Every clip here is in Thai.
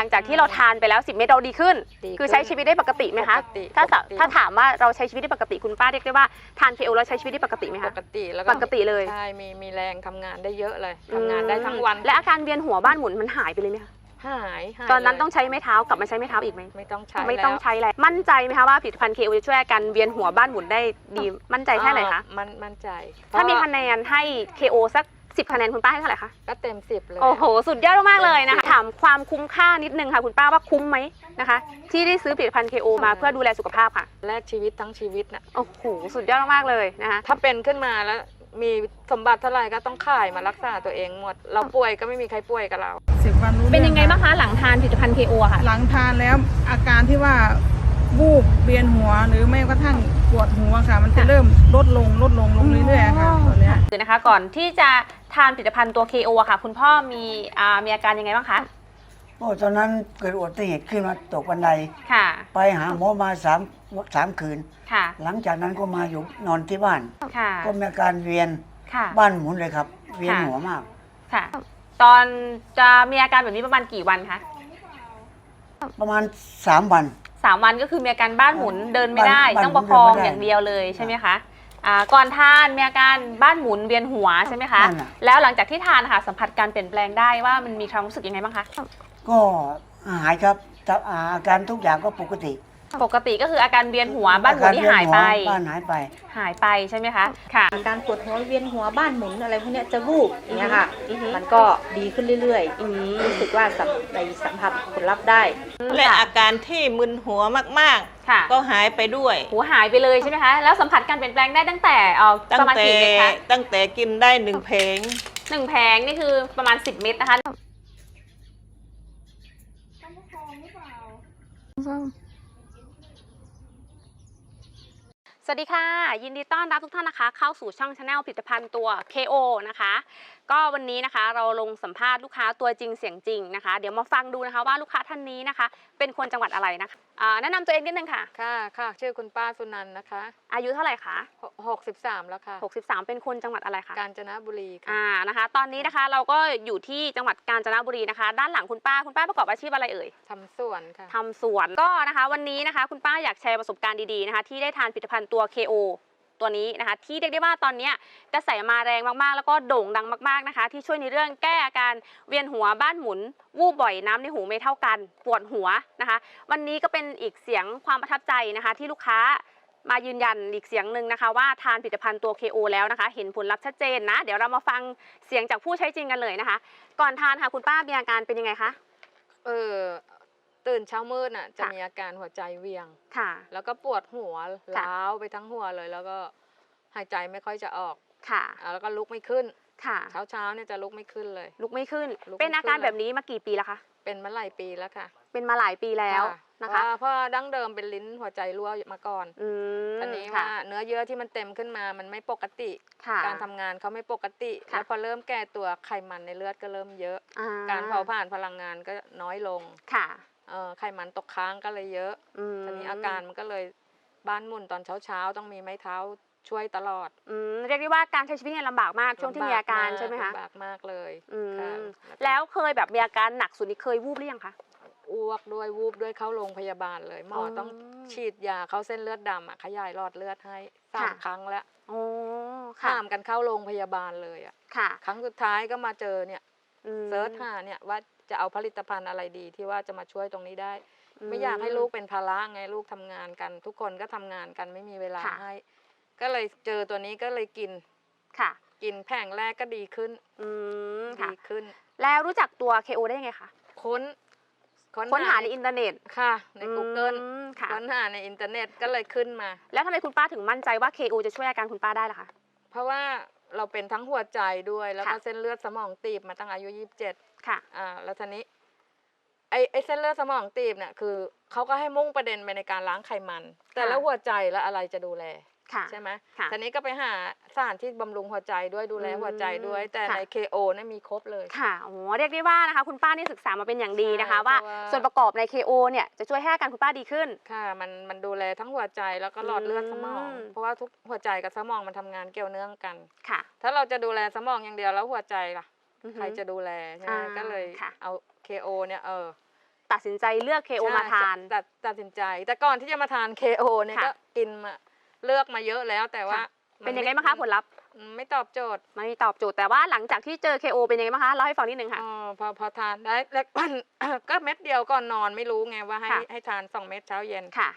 หลังจากที่เราทานไปแล้ว 10 เม็ดเราดีขึ้น ดีคือใช้ชีวิตได้ปกติไหมคะปกติถ้าสะปกติ ถ้าถามว่าเราใช้ชีวิตได้ปกติคุณป้าเรียกได้ว่าทานเคโอแล้วใช้ชีวิตได้ปกติไหมปคะกติแล้วปกติเลยใช่มีมีแรงทำงานได้เยอะเลยทำงานได้ทั้งวันและอาการเวียนหัวบ้านหมุนมันหายไปเลยไหมคะหายหายตอนนั้นเลยต้องใช้ไม้เท้ากลับมาใช้ไม้เท้าอีกไหมไม่ต้องใช้ไม่ต้องแล้วใช้แล้วมั่นใจไหมคะว่าผลิตภัณฑ์เคโอจะช่วยอาการเวียนหัวบ้านหมุนได้ดีมั่นใจแค่ไหนคะอ่ามันมั่นใจถ้ามีเพระ คะแนนให้ KO สัก 10คะแนนคุณป้าให้เท่าไหร่คะ ก็เต็มสิบเลย โอ้โห สุดยอดมากๆเลยนะคะถามความคุ้มค่านิดนึงค่ะ คุณป้าว่าคุ้มไหมนะคะ ที่ได้ซื้อผลิตภัณฑ์ KO มาเพื่อดูแลสุขภาพค่ะ แลกชีวิตทั้งชีวิตน่ะโอ้โห สุดยอดมากๆเลยนะคะ ถ้าเป็นขึ้นมาแล้วมีสมบัติเท่าไหร่ก็ต้องขายมารักษาตัวเองหมด เราป่วยก็ไม่มีใครป่วยกับเราสิบวันรู้เป็นยังไงรื่อบ้างคะหลังทานผลิตภัณฑ์ KO ค่ะ หลังทานแล้วอาการที่ว่าวูบเวียนหัวหรือไม่กระทั่งปวดหัวค่ะ มันจะค่ะเริ่มลดลงลดลงลงเรื่อยๆค่ะตอนเนี้ยคือนะคะก่อนที่จะ ทานผลิตภัณฑ์ตัว KO อะค่ะ คุณพ่อมีอ่ามีอาการยังไงบ้างคะ โอ้ตอนนั้นเกิดอุบัติเหตุขึ้นมาตกบันได ค่ะ ไปหาหมอมาสามสามคืน ค่ะ หลังจากนั้นก็มาอยู่นอนที่บ้าน ค่ะ ก็มีอาการเวียนค่ะ บ้านหมุนเลยครับ เวียนค่ะหัวมาก ค่ะ ตอนจะมีอาการแบบนี้ประมาณกี่วันคะประมาณสามวัน สามวันก็คือมีอาการบ้านหมุนเดินไม่ได้ บ้านต้องประคองบ้านหมุนเดินไม่ได้ อย่างเดียวเลยใช่ไหมคะ อ่าก่อนทานมีอาการบ้านหมุนเวียนหัวใช่ไหมคะ นั่นน่ะ แล้วหลังจากที่ทานค่ะสัมผัสการเปลี่ยนแปลงได้ว่ามันมีความรู้สึกยังไงบ้างคะ ก็หายครับแต่อาการทุกอย่างก็ปกติ ปกติก็คืออาการเวียนหัวบ้านหมุนที่หายไปอการเวีนหัวบ้านหายไป หายไปใช่ไหมคะค่ะ อาการปวดหัวเวียนหัวบ้านหมุนอะไรพวกเนี้ยจะวูบอย่างเงี้ยค่ะ อือฮึ มันก็ดีขึ้นเรื่อยอืม ๆ รู้สึกว่าสัมในสัมผัสผลลัพธ์ได้ และอาการที่มึนหัวมากค่ะ ๆ ก็หายไปด้วยหัวหายไปเลยใช่ไหมคะ แล้วสัมผัสการเปลี่ยนแปลงได้ตั้งแต่เอ่อตั้ปงระมาณแต่กี่เม็ดคะตั้งแต่กินได้หนึ่งเพลง หนึ่งแผงนี่คือประมาณ 10 เม็ดนะคะ ส วัสดีค่ะ ยินดีต้อนรับทุกท่านนะคะ เข้าสู่ช่องชาแนลผลิตภัณฑ์ตัว KO นะคะ ก็วันนี้นะคะเราลงสัมภาษณ์ลูกค้าตัวจริงเสียงจริงนะคะ เดี๋ยวมาฟังดูนะคะว่าลูกค้าท่านนี้นะคะ เป็นคนจังหวัดอะไรนะคะ อ่าแนะนำตัวเองนิดนึงค่ะ ค่ะค่ะ ชื่อคุณป้าสุนันท์นะคะอายุเท่าไหร่คะหกสิบสามแล้วค่ะ 63 เป็นคนจังหวัดอะไรคะกาญจนบุรีค่ะ อ่านะคะ ตอนนี้นะคะเราก็อยู่ที่จังหวัดกาญจนบุรีนะคะ ด้านหลังคุณป้าคุณป้าประกอบอาชีพอะไรเอ่ย ทำสวนค่ะ ทำสวนก็นะคะวันนี้นะคะ คุณป้าอยากแชร์ประสบการณ์ดีๆนะคะ ที่ได้ทานผลิตภัณฑ์ตัว KO ตัวนี้นะคะ ที่เรียกได้ว่าตอนนี้กระแสมาแรงมากๆ แล้วก็โด่งดังมากๆนะคะ ที่ช่วยในเรื่องแก้อาการเวียนหัวบ้านหมุน วูบบ่อยน้ำในหูไม่เท่ากันปวดหัวนะคะ วันนี้ก็เป็นอีกเสียงความประทับใจนะคะ ที่ลูกค้ามายืนยันอีกเสียงหนึ่งนะคะ ว่าทานผลิตภัณฑ์ตัว KO แล้วนะคะ เห็นผลลัพธ์ชัดเจนนะ เดี๋ยวเรามาฟังเสียงจากผู้ใช้จริงกันเลยนะคะ ก่อนทานค่ะคุณป้ามีอาการเป็นยังไงคะเออ ตื่นเช้ามืดน่ะจะค่ะมีอาการหัวใจเวียง ค่ะ แล้วก็ปวดหัวค่ะล้าวไปทั้งหัวเลย แล้วก็หายใจไม่ค่อยจะออก ค่ะอ่าแล้วก็ลุกไม่ขึ้น ค่ะ เช้าเช้าๆเนี่ยจะลุกไม่ขึ้นเลย ลุกไม่ขึ้นลุกไม่เป็นอาการขึ้นเลยแบบนี้มากี่ปีแล้วคะ เป็นมาหลายปีแล้วค่ะ เป็นมาหลายปีแล้วค่ะนะคะเพราเพราะดั้งเดิมเป็นลิ้นหัวใจรั่วมาก่อนอืมอันนี้ค่ะว่าเนื้อเยื่อที่มันเต็มขึ้นมามันไม่ปกติค่ะการทำงานเขาไม่ปกติค่ะแล้วพอเริ่มแก่ตัวไขมันในเลือดก็เริ่มเยอะอ่การเผาผ่านพลังงานก็น้อยลง ค่ะ เอ่อไขมันตกค้างก็เลยเยอะอืมทีนี้อาการมันก็เลยบ้านหมุนตอนเช้าๆต้องมีไม้เท้าช่วยตลอดอืมเรียกได้ว่าการใช้ชีวิตเนี่ยลำบากมากช่วงที่มีอาการใช่ไหมคะลำบากมากเลยอืมค่ะแล้วเคยแบบมีอาการหนักสุดนี่เคยวูบหรือยังคะ อ้วกด้วยวูบด้วยเข้าโรงพยาบาลเลยหมอออต้องฉีดยาเข้าเส้นเลือดดำอะขยายหลอดเลือดให้สามค่ะ ครั้งแล้วโอ้ค่ะข้ามกันเข้าโรงพยาบาลเลยอะค่ะครั้งสุดท้ายก็มาเจอเนี่ยอืมเซิร์ชหาเนี่ยว่า จะเอาผลิตภัณฑ์อะไรดีที่ว่าจะมาช่วยตรงนี้ได้ ไม่อยากให้ลูกเป็นภาระไงลูกทำงานกัน ทุกคนก็ทำงานกันไม่มีเวลาค่ะให้ ก็เลยเจอตัวนี้ก็เลยกินค่ะ กินแผงแรกก็ดีขึ้น อืมค่ะดีขึ้น แล้วรู้จักตัว KO ได้ยังไงคะค้นค้นหาในอินเทอร์เน็ตค่ะ ใน Google อืมค่ะค้นหาในอินเทอร์เน็ตก็เลยขึ้นมา แล้วทำไมคุณป้าถึงมั่นใจว่า KO จะช่วยอาการคุณป้าได้ล่ะคะเพราะว่าเราเป็นทั้งหัวใจด้วยแล้วก็ค่ะเส้นเลือดสมองตีบมาตั้งอายุ 27 ค่ะ อ่าแล้วทีนี้ไอ้ไอ้เส้นเลือดสมองตีบเนี่ยคือเขาก็ให้มุ่งประเด็นไปในการล้างไขมัน แต่แล้วหัวใจแล้วอะไรจะดูแลค่ะ ใช่ไหมค่ะทีนี้ก็ไปหาสถานที่บำรุงหัวใจด้วยดูแลอืมหัวใจด้วย แต่ค่ะ ใน KO เนี่ยมีครบเลย ค่ะโอ้โหเรียกได้ว่านะคะ คุณป้านี่ศึกษามาเป็นอย่างดีนะคะ ใช่ว่าเพราะว่า ส่วนประกอบใน KO เนี่ยจะช่วยให้อาการคุณป้าดีขึ้น ค่ะ มันมันดูแลทั้งหัวใจแล้วก็หลอดเลือดสมอง อืม เพราะว่าทุกหัวใจกับสมองมันทำงานเกี่ยวเนื่องกัน ค่ะ ถ้าเราจะดูแลสมองอย่างเดียวแล้วหัวใจล่ะอือฮึ ใครจะดูแลใช่ไหมอ่าก็เลยค่ะ เอา KO เนี่ยเออตัดสินใจเลือก KO ใช่มาทาน ตัดตัดสินใจ แต่ก่อนที่จะมาทาน KO เนี่ยค่ะก็กินมาเลือกมาเยอะแล้วแต่ว่าค่ะ มัเป็นยังไงบ้างคะผลลัพธ์ไม่ตอบโจทย์มันมีตอบโจทย์แต่ว่าหลังจากที่เจอ KO เป็นยังไงบ้างคะเล่าให้ฟังนิดนึงค่ะ อ๋อพอพอทานได้แล้ว ก็เม็ดเดียวก่อนนอนไม่รู้ไงว่าให้ค่ะ ให้ทานสองเม็ดเช้าเย็น ค่ะ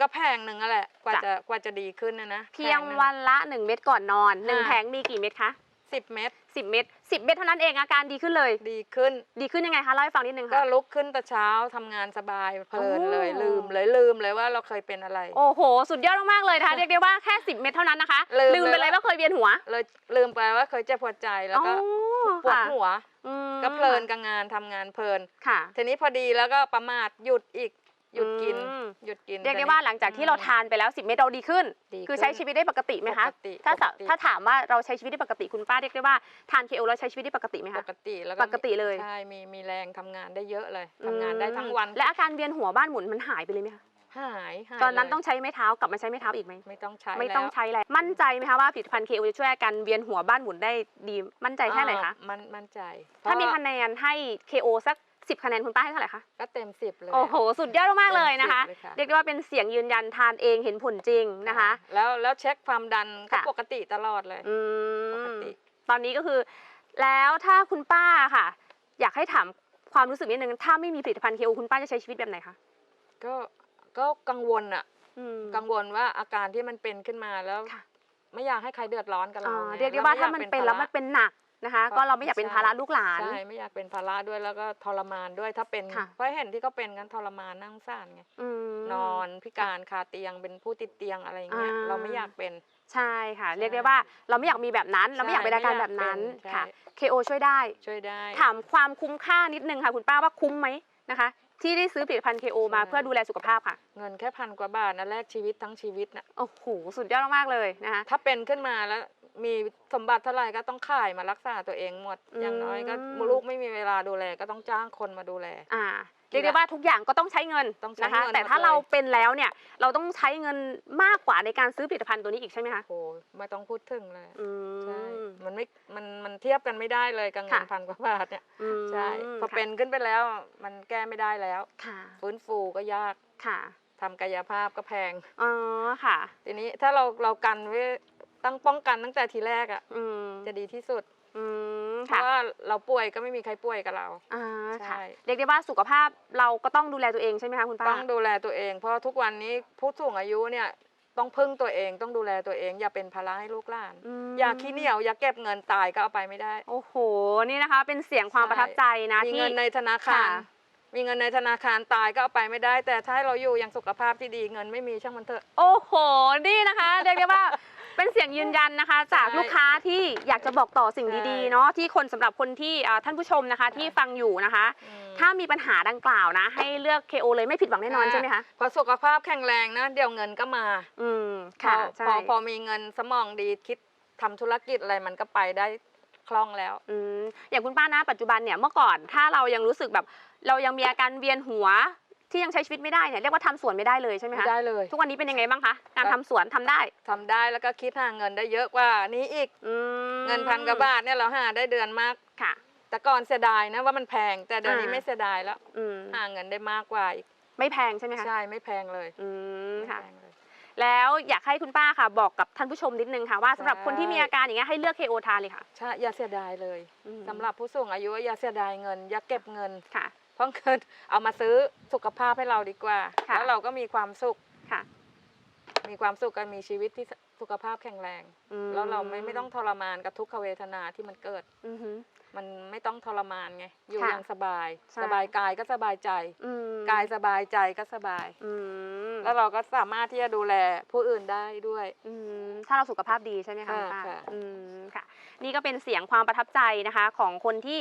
ก็แพงหนึ่งอะแหละกว่าจ้ะ จะกว่าจะดีขึ้นนะนะเพียงวันละ 1 เม็ดก่อนนอน1ค่ะแผงมีกี่เม็ดคะ สิบเม็ด10 เม็ด10 เม็ดเท่านั้นเองอาการดีขึ้นเลย ดีขึ้น ดีขึ้นยังไงคะเล่าให้ฟังนิดนึงก็ค่ะ ลุกขึ้นแต่เช้าทำงานสบายเพลินเลยโอ้ ลืมเลยลืมเลยว่าเราเคยเป็นอะไร โอ้โห สุดยอดมากๆเลยนะคะเรียกได้ว่าแค่ 10 เม็ดเท่านั้นนะคะลืมไปเลย เลยว่าว่าเคยเวียนหัวเลยลืมไปว่าเคยเจ็บปวดใจแล้วก็อ๋อปวดค่ะหัวอืมก็เพลินกับงานทำงานเพลิน ค่ะ ทีนี้พอดีแล้วก็ประมาทหยุดอีก หยุดกินอืม หยุดกิน เรียกได้ว่าหลังจากที่เราทานไปแล้ว 10 เม็ดเราดีขึ้น ดีคือขึ้นใช้ชีวิตได้ปกติไหมคะปกติถ้าสะปกติ ถ้าถามว่าเราใช้ชีวิตได้ปกติคุณป้าเรียกได้ว่าทานเคโอแล้วใช้ชีวิตได้ปกติไหมปคะ กติแล้วปกติเลย ใช่มีมีแรงทำงานได้เยอะเลยทำงานได้ทั้งวันและอาการเวียนหัวบ้านหมุนมันหายไปเลยไหมคะหายหายตอนนั้นเลยต้องใช้ไม้เท้ากลับมาใช้ไม้เท้าอีกไหมไม่ต้องใช้ไม่ต้องแล้วใช้แล้วมั่นใจไหมคะว่าผลิตภัณฑ์เคโอจะช่วยอาการเวียนหัวบ้านหมุนได้ดีมั่นใจแค่ไหนคะอ่ามันมั่นใจถ้ามีเพระคะแนนให้ KO สัก 10 คะแนนคุณป้าให้เท่าไหร่คะ ก็เต็มสิบเลย โอ้โห สุดยอดมากๆเลยนะคะ เต็มสิบเลยค่ะ เรียกได้ว่าเป็นเสียงยืนยันทานเองเห็นผลจริงนะคะ แล้วแล้วเช็คความดันก็ค่ะ ปกติตลอดเลย อืปกมติ ตอนนี้ก็คือ แล้วถ้าคุณป้าค่ะ อยากให้ถามความรู้สึกนิดนึง ถ้าไม่มีผลิตภัณฑ์ KO คุณป้าจะใช้ชีวิตแบบไหนคะก็ก็กังวลอะอืม กังวลว่าอาการที่มันเป็นขึ้นมาแล้ว ค่ะ ไม่อยากให้ใครเดือดร้อนกับเราอ่าไงเรียกได้ว่าแล้ถ้าไอยมันกเป็นแล้วภาระมันเป็นหนัก นะคะเพราะก็เราไม่อยากเป็นใช่ภาระลูกหลาน ใช่ไม่อยากเป็นภาระด้วยแล้วก็ทรมานด้วยถ้าเป็นค่ะเพราะเห็นที่เขาเป็นกันทรมานนั่งซ่านไงอืมนอนพิการคาเตียงเป็นผู้ติดเตียงอะไรอย่างเงี้ยอ่า เราไม่อยากเป็น ใช่ค่ะใช่เรียกได้ว่าเราไม่อยากมีแบบนั้น เราไม่อยากเป็นอาการแบบนั้นใช่ ค่ะ KO ช่วยได้ ช่วยได้ ถามความคุ้มค่านิดนึงค่ะ คุณป้าว่าคุ้มไหมนะคะ ที่ได้ซื้อผลิตภัณฑ์ KO มาใช่ เพื่อดูแลสุขภาพค่ะ เงินแค่พันกว่าบาทนะแลกชีวิตทั้งชีวิตนะโอ้โหสุดยอดมากๆเลยนะคะ ถ้าเป็นขึ้นมาแล้ว มีสมบัติเท่าไหร่ก็ต้องขายมารักษาตัวเองหมดอืมอย่างน้อยก็ลูกไม่มีเวลาดูแลก็ต้องจ้างคนมาดูแล อ่าเรียกได้ว่าทุกอย่างก็ต้องใช้เงินต้องใช้นะคะ เงินแต่ถ้าหมดเลย เราเป็นแล้วเนี่ยเราต้องใช้เงินมากกว่าในการซื้อผลิตภัณฑ์ตัวนี้อีกใช่ไหมคะโอ้ไม่ต้องพูดถึงเลยอืใช่ม มันไม่มันมันเทียบกันไม่ได้เลยกับเงินค่ะ พันกว่าบาทเนี่ยอืมใช่พอเป็นขึ้นไปแล้วมันแก้ไม่ได้แล้ว ค่ะฟื้นฟูก็ยากค่ะทำกายภาพก็แพง อ๋อค่ะ ทีนี้ถ้าเราเรากันไว้ ตั้งป้องกันตั้งแต่ทีแรกอะอืมจะดีที่สุดอืมเพค่ะราะว่าเราป่วยก็ไม่มีใครป่วยกับเรา อ่าค่ะ ใช่ เรียกได้ว่าสุขภาพเราก็ต้องดูแลตัวเองใช่ไหมคะคุณป้า ต้องดูแลตัวเอง เพราะทุกวันนี้ผู้สูงอายุเนี่ยต้องพึ่งตัวเองต้องดูแลตัวเอง อย่าเป็นภาระให้ลูกหลานมอย่าขี้เหนียวอย่าเก็บเงินตายก็เอาไปไม่ได้ โอ้โห นี่นะคะ เป็นเสียงความใช่ ประทับใจนะมีที่ เงินในธนาคารค่ะ มีเงินในธนาคารตายก็เอาไปไม่ได้ แต่ถ้าให้เราอยู่อย่างสุขภาพที่ดีเงินไม่มีช่างมันเถอะ โอ้โห นี่นะคะ เรียกได้ว่าเป็นเสียงยืนยันนะคะ จากใช่ลูกค้าที่อยากจะบอกต่อสิ่งใช่ดีๆเนาะที่คนสำหรับคนที่อ่าท่านผู้ชมนะคะที่ฟังอยู่นะคะอืมถ้ามีปัญหาดังกล่าวนะ ให้เลือก KO เลยไม่ผิดหวังแน่นอนค่ะใช่ไหมคะพอสุขภาพแข็งแรงนะเดี๋ยวเงินก็มา อืมพอค่ะใช่พอพอมีเงินสมองดีคิดทำธุรกิจอะไรมันก็ไปได้คล่องแล้ว อืมอย่างคุณป้านะปัจจุบันเนี่ยเมื่อก่อนถ้าเรายังรู้สึกแบบ เรายังมีอาการเวียนหัวที่ยังใช้ชีวิตไม่ได้เนี่ยเรียกว่าทำสวนไม่ได้เลยใช่ไหมไม่คะได้เลย ทุกวันนี้เป็นยังไงบ้างคะการก็ทำสวนทำได้ทำได้แล้วก็คิดหาเงินได้เยอะกว่านี้อีกอืมเงินพันกว่าบาทเนี่ยเราหาได้เดือนมาก ค่ะ แต่ก่อนเสียดายนะว่ามันแพงแต่เดี๋ยวนี้อ่า ไม่เสียดายแล้วอืมหาเงินได้มากกว่าอีกไม่แพงใช่ไหมคะใช่ไม่แพงเลยอืมไม่ค่ะแพงเลย แล้วอยากให้คุณป้าค่ะ บอกกับท่านผู้ชมนิดนึงค่ะว่าสำหรับใช่คนที่มีอาการอย่างเงี้ยให้เลือก KO ทานเลยค่ะใช่อย่าเสียดายเลยอืมสำหรับผู้สูงอายุอย่าเสียดายเงิน อย่าเก็บเงิน ค่ะ เพราะเงินเอามาซื้อสุขภาพให้เราดีกว่า ค่ะ แล้วเราก็มีความสุข ค่ะมีความสุขกันมีชีวิตที่สุขภาพแข็งแรง อืมแล้วเราไม่ไม่ต้องทรมานกับทุกขเวทนาที่มันเกิด อือหือ มันไม่ต้องทรมานไง อยู่ค่ะอย่างสบาย ใช่ สบายกายก็สบายใจ อืมกายสบายใจก็สบาย อืมแล้วเราก็สามารถที่จะดูแลผู้อื่นได้ด้วย อืมถ้าเราสุขภาพดีใช่ไหมคะค่ะคุณป้าค่ะ อืมค่ะ นี่ก็เป็นเสียงความประทับใจนะคะ ของคนที่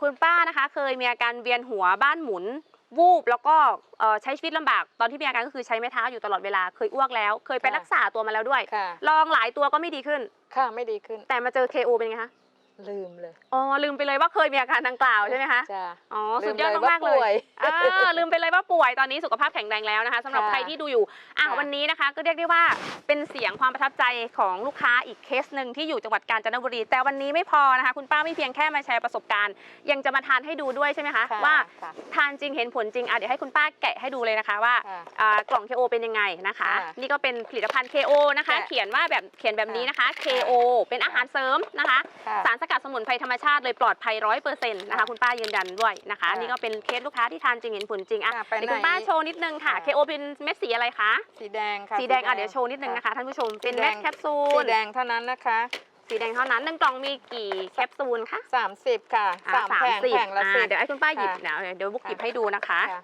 คุณป้านะคะ เคยมีอาการเวียนหัวบ้านหมุน วูบแล้วก็เอ่อใช้ชีวิตลำบากตอนที่มีอาการก็คือใช้ไม้เท้าอยู่ตลอดเวลาเคยอ้วกแล้ว เคยไปรักษาตัวมาแล้วด้วยค่ะลองหลายตัวก็ไม่ดีขึ้น ค่ะไม่ดีขึ้น แต่มาเจอ KO เป็นไงคะ ลืมเลยอ๋อลืมไปเลยว่าเคยมีอาการดังกล่าวใช่ไหมคะจ้าอ๋อลืสุมดยอดเลยว่ามากๆเลยป่วยเออลืมไปเลยว่าป่วยตอนนี้สุขภาพแข็งแรงแล้วนะคะสำหรับค่ะใครที่ดูอยู่อะค่ะวันนี้นะคะ ก็เรียกได้ว่าเป็นเสียงความประทับใจของลูกค้าอีกเคสหนึ่งที่อยู่จังหวัดกาญจนบุรี แต่วันนี้ไม่พอนะคะ คุณป้าไม่เพียงแค่มาแชร์ประสบการณ์ ยังจะมาทานให้ดูด้วยใช่ไหมคะค่ะว่าค่ะทานจริงเห็นผลจริงอะเดี๋ยวให้คุณป้าแกะให้ดูเลยนะคะว่าค่ะอ่ากล่อง KO เป็นยังไงนะคะค่ะนี่ก็เป็นผลิตภัณฑ์ KO นะคะค่ะเขียนว่าแบบเขียนแบบนี้นะคะ KO เป็นอาหารเสริมนะคะค่ะสารสกัดสมุนไพรธรรมชาติเลยปลอดภัยร้อยเปอร์เซ็นต์นะคะคุณป้ายืนยันด้วยนะคะค่ะนี่ก็เป็นเคสลูกค้าที่ทานจริงเห็นผลจริงอะค่ะไปเดี๋ยวคุณไหนป้าโชว์นิดนึงค่ะค่ะ KO เป็นเม็ดสีอะไรคะสีแดงค่ะสีแดงอะเดี๋ยวโชว์นิดนึงนะคะท่านผู้ชมเป็นเม็ดแคปซูสีลแดงเท่านั้นนะคะสีแดงเท่านั้นหนึ่งกล่องมีกี่แคปซูลคะ30 ค่ะอะสามแผงสิบแผงละอ่าสิบเดี๋ยวให้คุณป้าหยิบค่ะเดี๋ยวเดี๋ยวบุกหยิบค่ะให้ดูนะคะค่ะ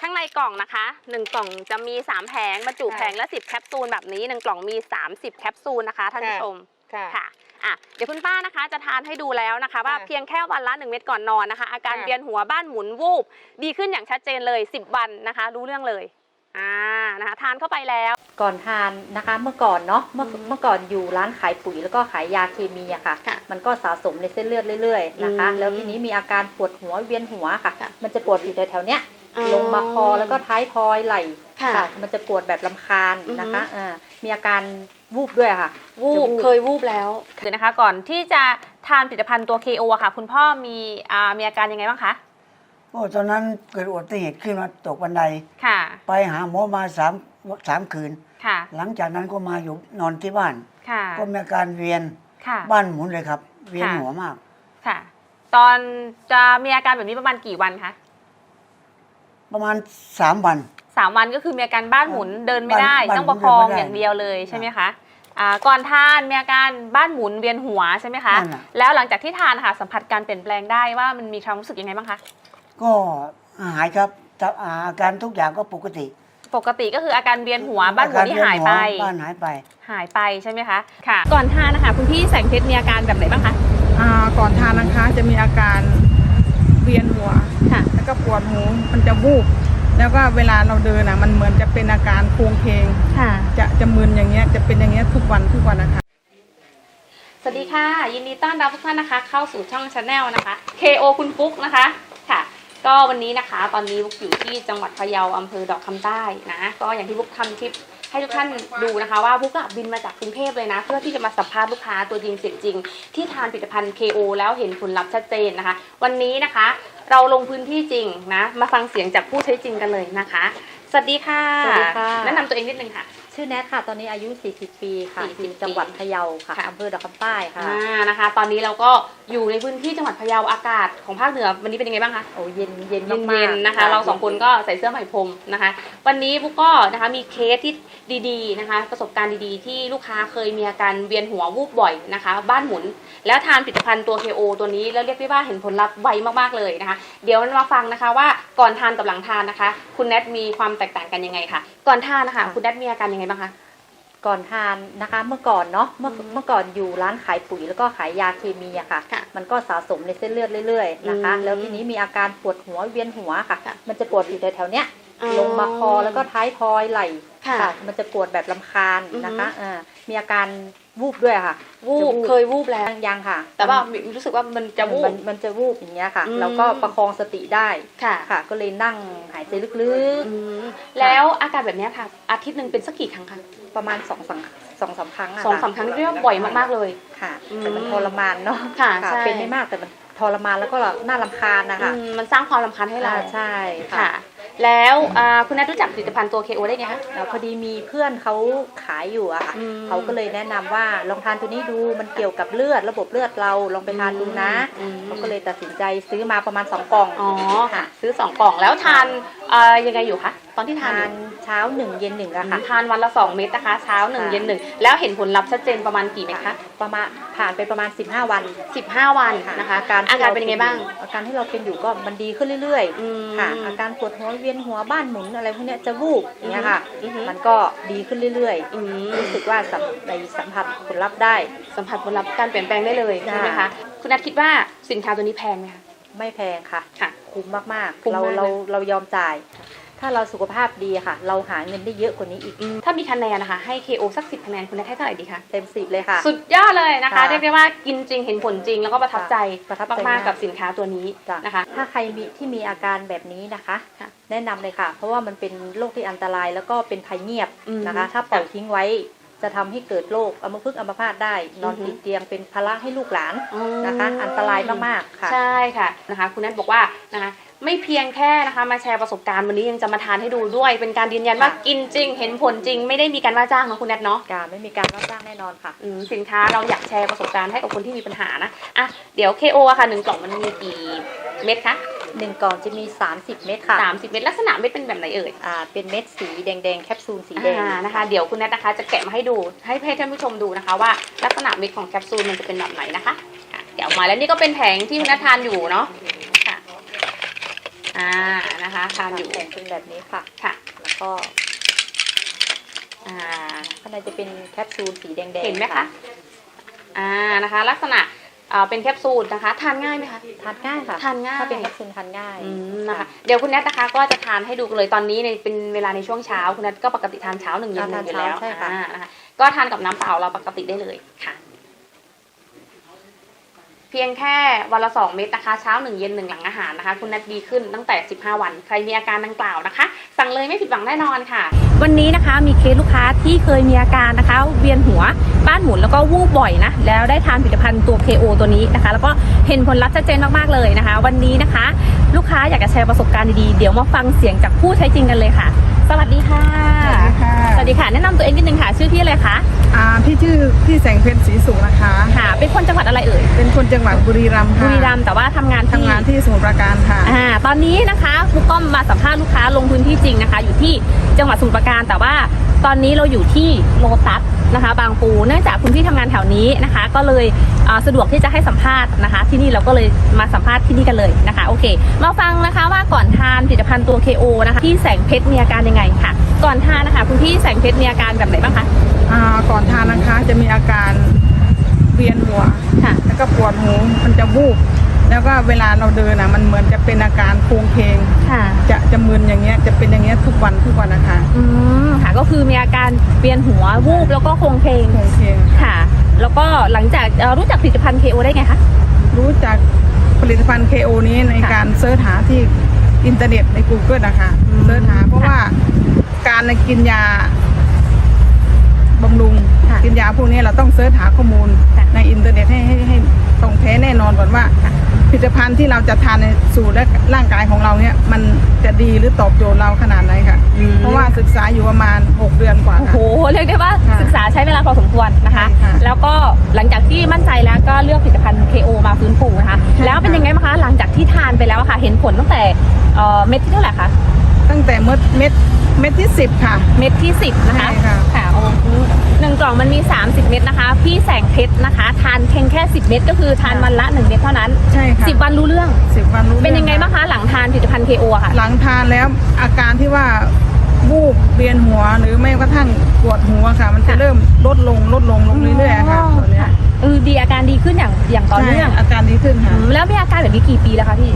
ข้างในกล่องนะคะหนึ่งกล่องจะมี 3 แผงบรรจุค่ะแผงละ10 แคปซูลแบบนี้หนึ่งกล่องมี 30 แคปซูลนะคะท่านผู้ค่ะชมค่ะค่ะ อะเดี๋ยวคุณป้านะคะจะทานให้ดูแล้วนะคะ ว่าค่ะเพียงแค่วันละ 1 เม็ดก่อนนอนนะคะ อาการค่ะเวียนหัวบ้านหมุนวูบ ดีขึ้นอย่างชัดเจนเลย 10 วันนะคะ รู้เรื่องเลยอ่านะคะ ทานเข้าไปแล้วก่อนทานนะคะเมื่อก่อนเนาะเมื่ออืมเมื่อก่อนอยู่ร้านขายปุ๋ยแล้วก็ขายยาเคมีอะค่ะค่ะมันก็สะสมในเส้นเลือดเรื่อยๆนะคะอืมแล้วทีนี้มีอาการปวดหัวเวียนหัวค่ะค่ะมันจะปวดอยู่แถวๆเนี้ยอ๋อลงมาคอแล้วก็ท้ายทอยไหล่ค่ะ มันจะปวดแบบลำคาญอือฮึนะคะอ่ามีอาการ วูบด้วยค่ะวูบจะวูบเคยวูบแล้วเดี๋ยวนะคะ ก่อนที่จะทานผลิตภัณฑ์ตัว KO อะค่ะ คุณพ่อมีอ่ามีอาการยังไงบ้างคะโอ้ตอนนั้นเกิดอุบัติเหตุขึ้นมาตกบันได ค่ะไปหาหมอมาสามสามคืน ค่ะหลังจากนั้นก็มาอยู่นอนที่บ้าน ค่ะก็มีอาการเวียนค่ะ บ้านหมุนเลยครับ เวียนค่ะ หัวมาก ค่ะ ตอนจะมีอาการแบบนี้ประมาณกี่วันคะประมาณสามวัน สามวันก็คือมีอาการบ้านหมุนเดินไม่ได้ บ้านต้องประคองบ้านหมุนเดินไม่ได้ อย่างเดียวเลยใช่ไหมคะ อ่าก่อนทานมีอาการบ้านหมุนเวียนหัวใช่ไหมคะนั่นน่ะ แล้วหลังจากที่ทานค่ะสัมผัสการเปลี่ยนแปลงได้ว่ามันมีความรู้สึกยังไงบ้างคะก็หายครับแต่อาการทุกอย่างก็ปกติปกติก็คืออาการเวียนหัวบ้านหมุนที่หายไปอการเวีนหัวบ้านหายไป หายไปใช่ไหมคะค่ะ ก่อนทานนะคะคุณพี่แสงเพชรมีอาการแบบไหนบ้างคะอ่าก่อนทานนะคะจะมีอาการเวียนหัว ค่ะ แล้วก็ปวดหูมันจะวูบ แล้วก็เวลาเราเดินอะมันเหมือนจะเป็นอาการโครงเพลงค่ะ จะจะมึนอย่างเงี้ยจะเป็นอย่างเงี้ยทุกวันทุกวันนะคะ สวัสดีค่ะ ยินดีต้อนรับทุกท่านนะคะ เข้าสู่ช่องชาแนลนะคะ KO คุณฟุกนะคะค่ะ ก็วันนี้นะคะ ตอนนี้บุ๊กอยู่ที่จังหวัดพะเยาอำเภอดอกคำใต้นะ ก็อย่างที่บุ๊กทำคลิปให้ทุกท่านดูนะคะว่าบุ๊กอะบินมาจากกรุงเทพเลยนะ เพื่อที่จะมาสัมภาษณ์ลูกค้าตัวจริงเสียงจริง ที่ทานผลิตภัณฑ์ KO แล้วเห็นผลลัพธ์ชัดเจนนะคะ วันนี้นะคะ เราลงพื้นที่จริงนะ มาฟังเสียงจากผู้ใช้จริงกันเลยนะคะ สวัสดีค่ะ สวัสดีค่ะ แนะนำตัวเองนิดนึงค่ะ ชื่อแนทค่ะ ตอนนี้อายุ 40 ปีค่ะ40อยู่จังหวัดพะเยาค่ะค่ะ อำเภอดอกคำใต้ค่ะ อ่านะคะ ตอนนี้เราก็อยู่ในพื้นที่จังหวัดพะเยาอากาศของภาคเหนือวันนี้เป็นยังไงบ้างคะโอ้เย็นเย็นเย็นมากๆๆนะคะ เราสองคนก็ใส่เสื้อไหมพรมนะคะ วันนี้บุ๊กก็นะคะมีเคสที่ดีๆนะคะ ประสบการณ์ดีๆ ที่ลูกค้าเคยมีอาการเวียนหัววูบบ่อยนะคะ บ้านหมุน แล้วทานผลิตภัณฑ์ตัว KO ตัวนี้แล้วเรียกได้ว่าเห็นผลลัพธ์ไวมากๆเลยนะคะ เดี๋ยวมาฟังนะคะว่าก่อนทานกับหลังทานนะคะ คุณแนทมีความแตกต่างกันยังไงคะก่อนทานนะคะคุณแนทมีอาการยังไงบ้างคะก่อนทานนะคะเมื่อก่อนเนาะเมื่อเมื่อก่อนอยู่ร้านขายปุ๋ยแล้วก็ขายยาเคมีอะค่ะค่ะมันก็สะสมในเส้นเลือดเรื่อยๆนะคะอืมแล้วทีนี้มีอาการปวดหัวเวียนหัวค่ะค่ะมันจะปวดอยู่แถวๆเนี้ยอ๋อ ลงมาคอแล้วก็ท้ายทอยไหล่ค่ะ มันจะปวดแบบลำคาญอือฮึนะคะอ่ามีอาการวูบด้วยค่ะ วูจะบเคยวูบแล้วยังยังค่ะ แต่ว่ารู้สึกว่ามันจะวูมับนมันจะวูบอย่างเงี้ยค่ะอืมแล้วก็ประคองสติได้ค่ะค่ะ ก็เลยนั่งหายใจลึกอืมแล้วอาการแบบเนี้ยค่ะ อาทิตย์หนึ่งเป็นสักกี่ครั้งคะๆประมาณสองสามสองสามครั้งอะสองค่ะสามครั้งเรียกว่าบ่อยมากๆเลยค่ะอืมแต่มันทรมานเนาะค่ะใช่เป็นไม่มากแต่มันทรมานแล้วก็น่ารำคาญนะคะอืมมันสร้างความรำคาญให้เราอ่าใช่ค่ะค่ะ แล้วอ่าคุณนัทรู้จักผลิตภัณฑ์ตัว KO ได้ไงคะแล้วพอดีมีเพื่อนเขาขายอยู่อะค่ะอืมเขาก็เลยแนะนำว่าลองทานตัวนี้ดูมันเกี่ยวกับเลือดระบบเลือดเราลองไปทานดูนะอืมเขาก็เลยตัดสินใจซื้อมาประมาณสองกล่องอ๋อค่ะซื้อสองกล่องแล้วทาน เอ่อยังไงอยู่คะตอนที่ทาทานนอยู่เช้าหนึ่งเย็นหนึ่งอะค่ะ ทานวันละสองเม็ดนะคะเช้าหนึ่งค่ะเย็นหนึ่งแล้วเห็นผลลัพธ์ชัดเจนประมาณกี่เม็ดคะประมาณผ่านไปประมาณ 15 วันสิบห้าวันนะคะอาการอาที่การเป็นยังไงบ้าง อาการที่เราเป็นอยู่ก็มันดีขึ้นเรื่อยอืม ๆค่ะ อาการปวดหัวเวียนหัวบ้านหมุนอะไรพวกเนี้ยจะวูบอย่างเงี้ยค่ะ อือฮึ มันก็ดีขึ้นเรื่อยอืมๆ รู้สึกว่าสัมในสัมผัสผลลัพธ์ได้ สัมผัสผลลัพธ์การเปลี่ยนแปลงได้เลยจ้าใช่ไหมคะคุณนัทคิดว่าสินค้าตัวนี้แพงไหมคะไม่แพงค่ะ ค่ะ คุ้มมากคุ้มๆเรามากเราเลยเรายอมจ่าย ถ้าเราสุขภาพดีอะค่ะ เราหาเงินได้เยอะกว่านี้อีกอืมถ้ามีคะแนนนะคะ ให้ KO สักสิบคะแนนคุณแนทให้เท่าไหร่ดีคะ เต็มสิบเลยค่ะ สุดยอดเลยนะคะค่ะเรียกได้ว่ากินจริงเห็นผลจริง แล้วก็ประทับใจประทับใจมากมากๆกับสินค้าตัวนี้จ้ะนะคะ ถ้าใครมีที่มีอาการแบบนี้นะคะค่ะแนะนำเลยค่ะ เพราะว่ามันเป็นโรคที่อันตรายแล้วก็เป็นภัยเงียบอืมนะคะ ถ้าปล่อยทิ้งไว้ จะทำให้เกิดโรคอัมพฤกษ์อัมพาตได้ นอนอือฮึติดเตียงเป็นภาระให้ลูกหลานอืมนะคะ อันตรายมากๆค่ะ ใช่ค่ะนะคะ คุณแนทบอกว่านะคะไม่เพียงแค่นะคะมาแชร์ประสบการณ์วันนี้ยังจะมาทานให้ดูด้วย เป็นการยืนยันว่าค่ะกินจริง เห็นผลจริง ไม่ได้มีการว่าจ้างนะคุณแนทเนาะการไม่มีการรับจ้างแน่นอนค่ะอืมสินค้าเราอยากแชร์ประสบการณ์ให้กับคนที่มีปัญหานะอะเดี๋ยว KO อะค่ะหนึ่งกล่องมันมีกี่เม็ดคะ หนึ่งกล่องจะมี 30 เม็ดค่ะสามสิบเม็ดลักษณะเม็ดเป็นแบบไหนเอ่ยอ่าเป็นเม็ดสีแดงๆแคปซูลสีแดงอ่านะคะ เดี๋ยวคุณแนทนะคะจะแกะมาให้ดูให้ให้ท่านผู้ชมดูนะคะ ว่าลักษณะเม็ดของแคปซูลมันจะเป็นแบบไหนนะคะอะเดี๋ยวออกมาแล้วนี่ก็เป็นแผงที่คุณแนททานอยู่เนาะค่ะอ่านะคะทานอยู่แข็งเป็นแบบนี้ค่ะ ค่ะ แล้วก็อ่าข้างในจะเป็นแคปซูลสีแดงๆเห็นไหมคะอ่านะคะ ลักษณะอ่า เป็นแคปซูลนะคะทานง่ายไหมคะทานง่ายค่ะทานง่ายถ้าเป็นแคปซูลทานง่ายอืมนะคะเดี๋ยวคุณแนทนะคะก็จะทานให้ดูกันเลยตอนนี้ในเป็นเวลาในช่วงเช้าคุณแนทก็ปกติทานเช้าหนึ่งเย็นหนึ่งอยู่แล้วทานเช้าใช่ค่ะอ่านะคะก็ทานกับน้ำเปล่าเราปกติได้เลยค่ะ เพียงแค่วันละสองเม็ดนะคะเช้าหนึ่งเย็นหนึ่งหลังอาหารนะคะ คุณนัทดีขึ้นตั้งแต่ 15 วัน ใครมีอาการดังกล่าวนะคะ สั่งเลยไม่ผิดหวังแน่นอนค่ะ วันนี้นะคะมีเคสลูกค้าที่เคยมีอาการนะคะ เวียนหัวบ้านหมุนแล้ วก็วูบบ่อยนะ แล้วได้ทานผลิตภัณฑ์ตัว KO ตัวนี้นะคะ แล้วก็เห็นผลลัพธ์ชัดเจนมากๆเลยนะคะ วันนี้นะคะ ลูกค้าอยากจะแชร์ประสบการณ์ดีๆ เดี๋ยวมาฟังเสียงจากผู้ใช้จริงกันเลยค่ะ สวัสดีค่ะ สวัสดีค่ะสวัสดีค่ะแนะนำตัวเองนิดนึงค่ะ ชื่อพี่อะไรคะ อ่าพี่ชื่อพี่แสงเพชรศรีสุขนะคะ ค่ะ เป็นคนจังหวัดอะไรเอ่ย เป็นคนจังหวัดบุรีรัมย์บุค่ะรีรัมย์แต่ว่าทำงานที่ ทำงานที่สมุทรปราการค่ะ อ่าตอนนี้นะคะครูก้อมมาสัมภาษณ์ลูกค้าลงพื้นที่จริงนะคะ อยู่ที่จังหวัดสมุทรปราการแต่ว่าตอนนี้เราอยู่ที่โลตัส นะคะ บางปูเนื่องจากคุณพี่ทำงานแถวนี้นะคะ ก็เลยอ่าสะดวกที่จะให้สัมภาษณ์นะคะ ที่นี่เราก็เลยมาสัมภาษณ์ที่นี่กันเลยนะคะโอเค มาฟังนะคะว่าก่อนทานผลิตภัณฑ์ตัว KO นะคะที่แสงเพชรมีอาการยังไงค่ะ ก่อนทานนะคะคุณพี่แสงเพชรมีอาการแบบไหนบ้างคะอ่าก่อนทานนะคะจะมีอาการเวียนหัวค่ะแล้วก็ปวดหูมันจะวูบ แล้วก็เวลาเราเดินนะมันเหมือนจะเป็นอาการโครงเพลงค่ะ จะจะมึนอย่างเงี้ยจะเป็นอย่างเงี้ยทุกวันทุกวันนะคะอืมค่ะก็คือมีอาการเวียนหัววูบแล้วก็โคลงเพลงโครงเพลงค่ะค่ะ แล้วก็หลังจากเอ่อรู้จักผลิตภัณฑ์ KO ได้ไงคะ รู้จักผลิตภัณฑ์ KO นี้ในค่ะการเสิร์ชหาที่อินเทอร์เน็ตใน Google นะคะอืม เสิร์ชหาเพราะว่าการกินยาบำรุง ค่ะ กินยาพวกนี้เราต้องเสิร์ชหาข้อมูลค่ะในอินเทอร์เน็ตให้ให้ให้ตรงแท้แน่นอนก่อนว่า ผลิตภัณฑ์ที่เราจะทานในสู่และร่างกายของเราเนี่ย มันจะดีหรือตอบโจทย์เราขนาดไหนค่ะเพราะว่าศึกษาอยู่ประมาณ 6 เดือนกว่าโอ้โห ค่ะ เรียกได้ว่าค่ะศึกษาใช้เวลาพอสมควรนะคะ ใช่ค่ะ แล้วก็หลังจากที่มั่นใจแล้วก็เลือกผลิตภัณฑ์ KO มาฟื้นฟูนะคะใช่ค่ะแล้วเป็นยังไงบ้างคะ หลังจากที่ทานไปแล้วอะค่ะ เห็นผลตั้งแต่เอ่อเม็ดที่เท่าไหร่คะ ตั้งแต่เม็ดเม็ดเม็ดที่ 10 ค่ะ เม็ดที่ 10 นะคะ ใช่ค่ะค่ะโอ้โหหนึ่งกล่องมันมี 30 เม็ดนะคะ พี่แสงเพชรนะคะ ทานเพียงแค่ 10 เม็ดก็คือทานวันละ 1 เม็ดเท่านั้น ใช่ค่ะ10วันรู้เรื่อง สิบวันรู้เป็นยังไงรื่อบ้างคะหลังทานผลิตภัณฑ์ KO อะค่ะ หลังทานแล้วอาการที่ว่าวูบเวียนหัวหรือไม่กระทั่งปวดหัวค่ะ มันจะค่ะ เริ่มลดลงลดลงลงเรื่อยๆค่ะตัวเนี้ยเออดีอาการดีขึ้นอย่างอย่างต่อเนื่องใช่อาการดีขึ้นค่ะ อืมแล้วมีอาการแบบนี้กี่ปีแล้วคะพี่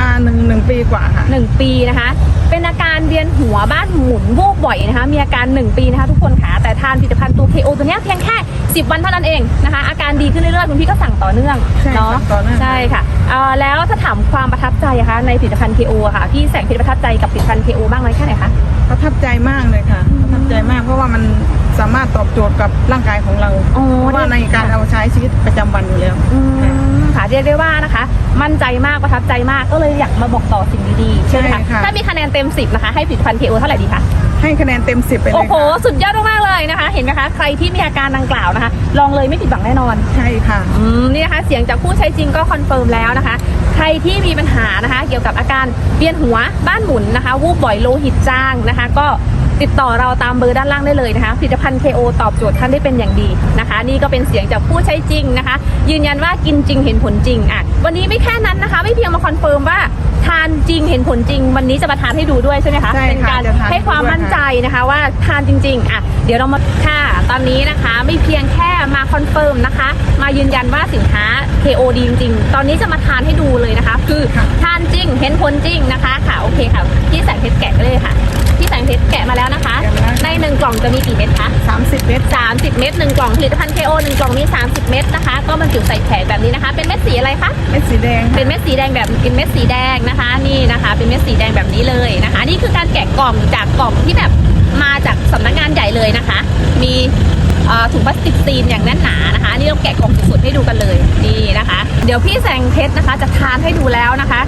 อ่าหนึ่งหนึ่งปีกว่าค่ะ หนึ่งปีนะคะ เป็นอาการเวียนหัวบ้านหมุนวูบบ่อยนะคะ มีอาการ 1 ปีนะคะทุกคนค่ะ แต่ทานผลิตภัณฑ์ตัว KO ตัวเนี้ยเพียงแค่ 10 วันเท่านั้นเองนะคะ อาการดีขึ้นเรื่อยๆคุณพี่ก็สั่งต่อเนื่องใช่เนาะ สั่งต่อเนื่อง ใช่ค่ะเอ่อแล้วถ้าถามความประทับใจอะคะในผลิตภัณฑ์ KO อะค่ะ พี่แสงเพชรประทับใจกับผลิตภัณฑ์ KO บ้างไหมแค่ไหนคะ อบโจทย์กับร่างกายของเราอ๋อเพราะว่าในการเอาใช้ชีวิตประจำวันอยู่แล้ว อืมค่ะเรียกได้ว่านะคะ มั่นใจมากประทับใจมากก็เลยอยากมาบอกต่อสิ่งดีๆใช่ไหมใช่คะค่ะ ถ้ามีคะแนนเต็ม 10 นะคะ ให้ผลิตภัณฑ์ KO เท่าไหร่ดีคะให้คะแนนเต็มสิบไปเลโอ้ยโห ค่ะสุดยอดมากๆเลยนะคะ เห็นไหมคะ ใครที่มีอาการดังกล่าวนะคะ ลองเลยไม่ผิดหวังแน่นอน ใช่ค่ะ อืมนี่นะคะเสียงจากผู้ใช้จริงก็คอนเฟิร์มแล้วนะคะ ใครที่มีปัญหานะคะ เกี่ยวกับอาการเวียนหัวบ้านหมุนนะคะ วูบบ่อยโลหิตจางนะคะ ก็ ติดต่อเราตามเบอร์ด้านล่างได้เลยนะคะผลิตภัณฑ์ KO ตอบโจทย์ท่านได้เป็นอย่างดีนะคะ นี่ก็เป็นเสียงจากผู้ใช้จริงนะคะ ยืนยันว่ากินจริงเห็นผลจริงอะวันนี้ไม่แค่นั้นนะคะ ไม่เพียงมาคอนเฟิร์มว่าทานจริงเห็นผลจริง วันนี้จะมาทานให้ดูด้วยใช่ไหมคะใช่ค่ะเป็นการจะทานให้ความให้ดูด้วยมั่นใจค่ะนะคะว่าทานจริงๆอะเดี๋ยวเรามาค่ะตอนนี้นะคะ ไม่เพียงแค่มาคอนเฟิร์มนะคะ มายืนยันว่าสินค้า KO ดีจริงๆตอนนี้จะมาทานให้ดูเลยนะคะ คือทานจริงเห็นผลจริงนะคะค่ะโอเคค่ะพี่แสงเพชรแกะเลยค่ะ องจะมีกี่เม็ดคะ30 เมตร30 เม็ดหนึ่งกล่องผลิตภัณฑ์ KO หนึ่งกล่องมี 30 เม็ดนะคะ ก็บรรจุใส่แผงแบบนี้นะคะ เป็นเม็ดสีอะไรคะ เม็ดสีแดงเป็นเม็ดสีแดงแบบเป็นเม็ดสีแดงนะคะนี่นะคะ เป็นเม็ดสีแดงแบบนี้เลยนะคะ นี่คือการแกะกล่องจากกล่องที่แบบมาจากสำนักงานใหญ่เลยนะคะ มีเอ่อถุงพลาสติกซีนอย่างแน่นหนานะคะนี่เราแกะกล่องสดๆให้ดูกันเลยนี่นะคะ เดี๋ยวพี่แสงเพชรนะคะ จะทานให้ดูแล้วนะคะ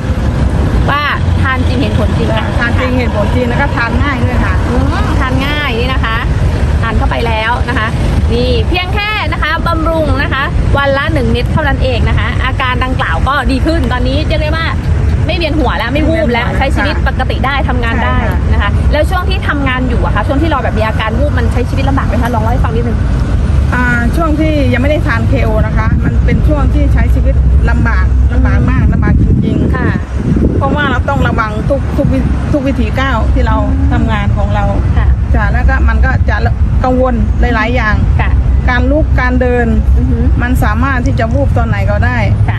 ว่าทานจริงเห็นผลจริงค่ะทานจริงเห็นผลจริงแล้วก็ทานง่ายด้วยค่ะอืมทานง่ายนี่นะคะทานเข้าไปแล้วนะคะ นี่เพียงแค่นะคะบำรุงนะคะ วันละ1เม็ดเท่านั้นเองนะคะ อาการดังกล่าวก็ดีขึ้นตอนนี้เรียกได้ว่าไม่เวียนหัวแล้วไม่วูบแล้วไม่เวียนหัวใช้ชีวิตปกติได้ทำงานได้ใช่ค่ะนะคะ แล้วช่วงที่ทำงานอยู่อะคะช่วงที่เราแบบมีอาการวูบมันใช้ชีวิตลำบากไหมคะลองเล่าให้ฟังนิดนึงอ่าช่วงที่ยังไม่ได้ทาน KO นะคะ มันเป็นช่วงที่ใช้ชีวิตลำบากลำบากมากลำบากจริงๆค่ะ เพราะว่าเราต้องระวังทุกทุกวิทุกวิถีก้าวที่เราทำงานของเราค่ะ จ้ะแล้วก็มันก็จะกังวลหลายๆอย่าง ค่ะ การลุกการเดิน อือหือมันสามารถที่จะวูบตอนไหนก็ได้ ค่ะ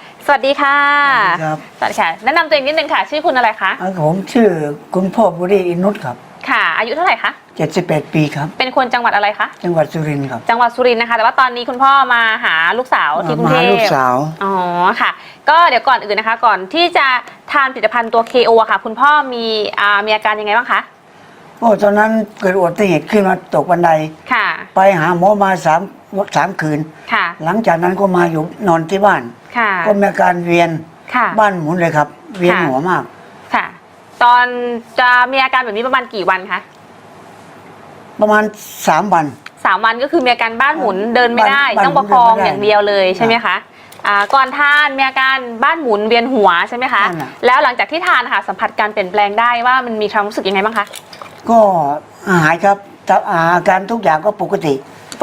สวัสดีค่ะ ครับสวัสดีค่ะ แนะนำตัวเองนิดนึงค่ะ ชื่อคุณอะไรคะ อ่าผมชื่อคุณพ่อบุรีอินุตครับ ค่ะ อายุเท่าไหร่คะ 71 ปีครับ เป็นคนจังหวัดอะไรคะ จังหวัดสุรินทร์ครับจังหวัดสุรินทร์นะคะ แต่ว่าตอนนี้คุณพ่อมาหาลูกสาวที่กรุงมาเทหาพลูกสาว อ๋อค่ะ ก็เดี๋ยวก่อนอื่นนะคะ ก่อนที่จะทานผลิตภัณฑ์ตัว KO อะค่ะ คุณพ่อมีอ่ามีอาการยังไงบ้างคะ โอ้ตอนนั้นเกิดอุบัติเหตุขึ้นมาตกบันได ค่ะ ไปหาหมอมาสามสามคืน ค่ะ หลังจากนั้นก็มาอยู่นอนที่บ้าน ค่ะ ก็มีอาการเวียนค่ะ บ้านหมุนเลยครับ เวียนค่ะ หัวมาก ค่ะ ตอนจะมีอาการแบบนี้ประมาณกี่วันคะประมาณสามวัน สามวันก็คือมีอาการบ้านหมุนเดินไม่ได้ บ้านต้องประคองบ้านหมุนเดินไม่ได้อย่างเดียวเลยใช่ไหมคะอ่าก่อนทานมีอาการบ้านหมุนเวียนหัวใช่ไหมคะ นั่นน่ะ แล้วหลังจากที่ทานค่ะสัมผัสการเปลี่ยนแปลงได้ว่ามันมีความรู้สึกยังไงบ้างคะ ก็หายครับแต่อาการทุกอย่างก็ปกติ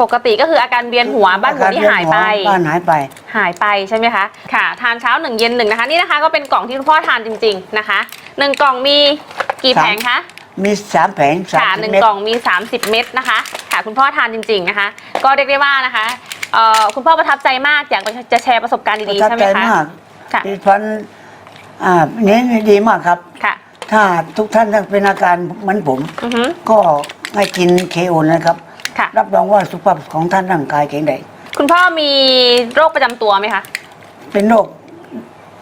ปกติก็คืออาการเวียนหัวบ้านหมุนที่หายไปอกรเวีนหัวบ้านหายไป หายไปใช่ไหมคะค่ะ ทานเช้าหนึ่งเย็นหนึ่งนะคะ นี่นะคะก็เป็นกล่องที่คุณพ่อทานจริง ๆนะคะหนึ่งกล่องมีกี่สามแผงคะมีสามแผงสามค่ะสิบหนึ่งเม็ดกล่องมี 30 เม็ดนะคะ ค่ะคุณพ่อทานจริง ๆนะคะ ก็เรียกได้ว่านะคะเอ่อคุณพ่อประทับใจมากอยากจะแชร์ประสบการณ์ประดีๆทับใช่ไหมใจคะมากค่ะดิฉันอ่านี้ดีมากครับค่ะ ถ้าทุกท่านเป็นอาการเหมือนผมอือฮึก็ให้กินเคโอนะครับ ค่ะ รับรองว่าสุขภาพของท่านร่างกายแข็งแรงคุณพ่อมีโรคประจำตัวไหมคะ เป็นโรค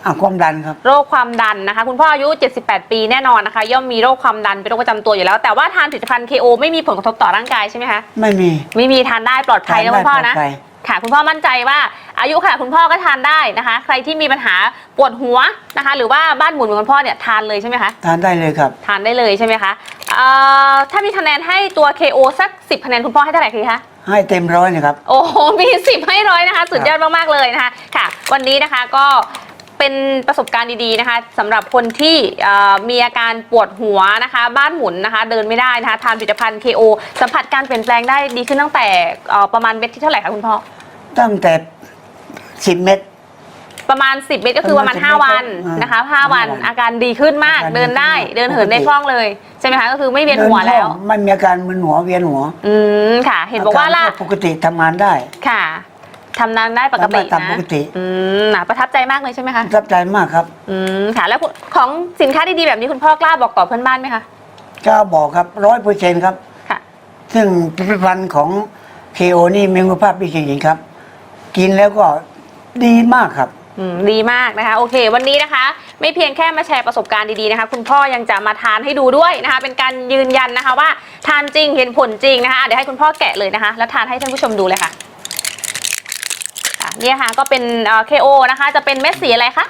อะความดันครับ โรคความดันนะคะ คุณพ่ออายุ 78 ปีแน่นอนนะคะ ย่อมมีโรคความดันเป็นโรคประจำตัวอยู่แล้ว แต่ว่าทานผลิตภัณฑ์ KO ไม่มีผลกระทบต่อร่างกายใช่ไหมคะ ไม่มีไม่มีทานได้ปลอดภัยนะคุณพ่อนะ ทาได้ปลดภัย ค่ะคุณพ่อมั่นใจว่าอายุค่ะคุณพ่อก็ทานได้นะคะ ใครที่มีปัญหาปวดหัวนะคะ หรือว่าบ้านหมุนเหมือนคุณพ่อเนี่ยทานเลยใช่ไหมคะทานได้เลยครับ ทานได้เลยใช่ไหมคะเอ่อถ้ามีคะแนนให้ตัว KO สัก 10คะแนนคุณพ่อให้เท่าไหร่คะให้เต็มร้อยนะครับ โอ้โหมี 10 ให้ร้อยนะคะ สุดยอดมากๆเลยนะคะค่ะ วันนี้นะคะก็ เป็นประสบการณ์ดีๆนะคะสำหรับคนที่เอ่อมีอาการปวดหัวนะคะ บ้านหมุนนะคะ เดินไม่ได้นะคะทานผลิตภัณฑ์ KO สัมผัสการเปลี่ยนแปลงได้ดีขึ้นตั้งแต่เอ่อประมาณเม็ดที่เท่าไหร่คะคุณพ่อตั้งแต่สิบเม็ดประมาณ 10 เม็ดก็คือประมาณประมาณ5วันอ่านนะคะ5วันห้าวันอาการดีขึ้นมากอาการเดินได้ดีขึ้นเดินเหินได้ปกติคล่องเลยใช่ไหมคะก็คือไม่เวียนหัวดิแล้วคองไม่มีอาการมึนหัวเวียนหัว อืมค่ะ เห็นบอกว่าล่ะรปกติทำงานได้ค่ะ ทำงานได้ปกติทำได้ตามนะปกติ อืมน่ะประทับใจมากเลยใช่ไหมคะประทับใจมากครับอืมค่ะแล้วของสินค้าดีๆแบบนี้คุณพ่อกล้าบอกต่อเพื่อนบ้านไหมคะก็บอกครับร้อยเปอร์เซ็นต์ครับค่ะ ซึ่งผลิตภัณฑ์ของเคโอนี่มีคุณภาพดีจริงๆครับ กินแล้วก็ดีมากครับ อืมดีมากนะคะ โอเค วันนี้นะคะ ไม่เพียงแค่มาแชร์ประสบการณ์ดีๆนะคะ คุณพ่อยังจะมาทานให้ดูด้วยนะคะ เป็นการยืนยันนะคะว่าทานจริงเห็นผลจริงนะคะอะเดี๋ยวให้คุณพ่อแกะเลยนะคะ แล้วทานให้ท่านผู้ชมดูเลยค่ะค่ะ เนี่ยค่ะก็เป็นเอ่อ KO นะคะ จะเป็นเม็ดสีอะไรคะ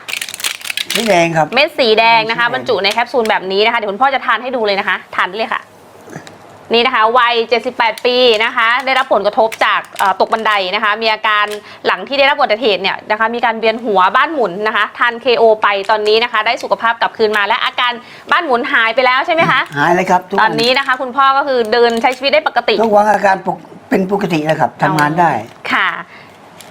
นี่แดงครับเม็ดสีแดงนะคะสีแดงบรรจุในแคปซูลแบบนี้นะคะเดี๋ยวคุณพ่อจะทานให้ดูเลยนะคะทานได้เลยค่ะ นี่นะคะวัย 78 ปีนะคะ ได้รับผลกระทบจากเอ่อตกบันไดนะคะ มีอาการหลังที่ได้รับอุบัติเหตุเนี่ยนะคะ มีการเวียนหัวบ้านหมุนนะคะ ทาน KO ไปตอนนี้นะคะ ได้สุขภาพกลับคืนมาและอาการบ้านหมุนหายไปแล้วใช่ไหมคะหายเลยครับทุกตวัอนนี้นะคะ คุณพ่อก็คือเดินใช้ชีวิตได้ปกติทุกวันอาการปกเป็นปกติแล้วครับทำงานได้ค่ะ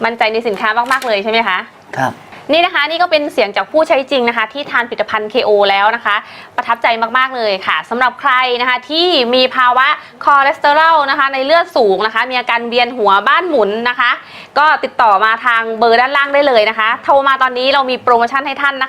มั่นใจในสินค้ามากๆเลยใช่ไหมคะ ครับ นี่นะคะนี่ก็เป็นเสียงจากผู้ใช้จริงนะคะ ที่ทานผลิตภัณฑ์ KO แล้วนะคะ ประทับใจมากๆเลยค่ะสำหรับใครนะคะที่มีภาวะคอเลสเตอรอลนะคะ ในเลือดสูงนะคะ มีอาการเวียนหัวบ้านหมุนนะคะ ก็ติดต่อมาทางเบอร์ด้านล่างได้เลยนะคะ โทรมาตอนนี้เรามีโปรโมชั่นให้ท่านนะคะ